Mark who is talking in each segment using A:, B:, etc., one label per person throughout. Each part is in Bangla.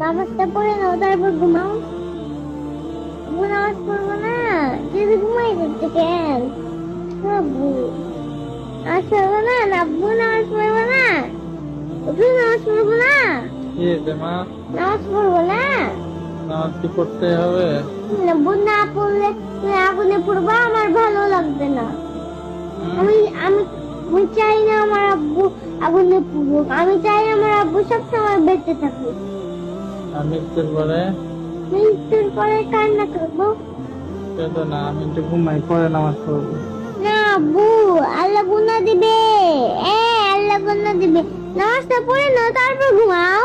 A: নামাজটা পড়ে নাও তারপর ঘুমাও। নামাজ পড়ব না যদি ঘুমাই যাচ্ছে কেন আব্বু নামাজ পড়ব না আব্বু নামাজ পড়ব না তুই নামাজ পড়ব না।
B: মা?
A: নামাজ পড়ব না।
B: নামাজ কি পড়তে হবে?
A: আব্বু না পড়লে আগুনে পড়বা আমার ভালো লাগবে না। আমি আমি আমি চাই না আমার আব্বু আগুনে পড়ুক। আমি চাই আমার আব্বু সবসময় বেঁচে থাকুক।
B: একটু পরে
A: মৃত্যুর পরে কান্না করব?
B: কেঁদো না আমি একটু ঘুমাই পরে নামাজ পড়ব।
A: না আব্বু আল্লাহ গুনা দিবে। এ আল্লাহ গুনা দিবে। নামাজটা পড়ে নাও তারপর ঘুমাও।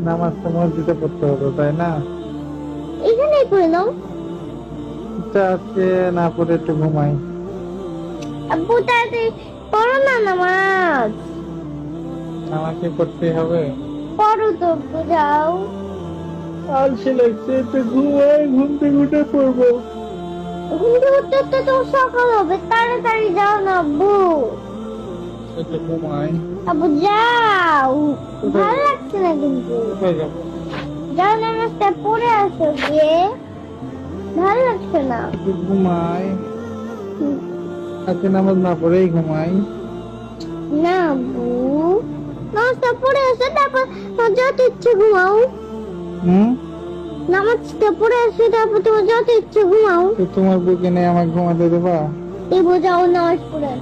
B: নামাজ তো মসজিদে পড়তে হবে তাই না?
A: এখানেই পড়ে নাও।
B: আছে না পড়ে একটু ঘুমাই।
A: আব্বু তাড়াতাড়ি পড়ো না নামাজ।
B: আমাকে করতে হবে।
A: পড়ো তো যাও
B: আলসে লাগছে একটু ঘুমাই ঘুম থেকে উঠে পড়ব।
A: ঘুম থেকে উঠতে উঠতে তো সকাল হবে তাড়াতাড়ি যাও না আব্বু। আব্বু যাও। ভালো লাগছে না কিন্তু। যাও নামাজটা পড়ে আসো গিয়ে। ভালো লাগছে না।
B: ঘুমাই আজকে নামাজ না পড়েই ঘুমাই।
A: না আব্বু নামাজটা পড়ে আসো তারপর তোমার যত ইচ্ছে ঘুমাও।
B: হুম?
A: নামাজটা পড়ে আসি তারপর তোমার যত ইচ্ছে ঘুমাও।
B: তো তোমার বুকে নেই আমাকে ঘুমাতে দেবা?
A: এই বোঝাও নামাজ পড়ে।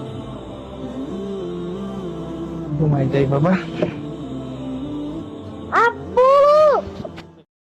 B: ঘুমাই যাই বাবা।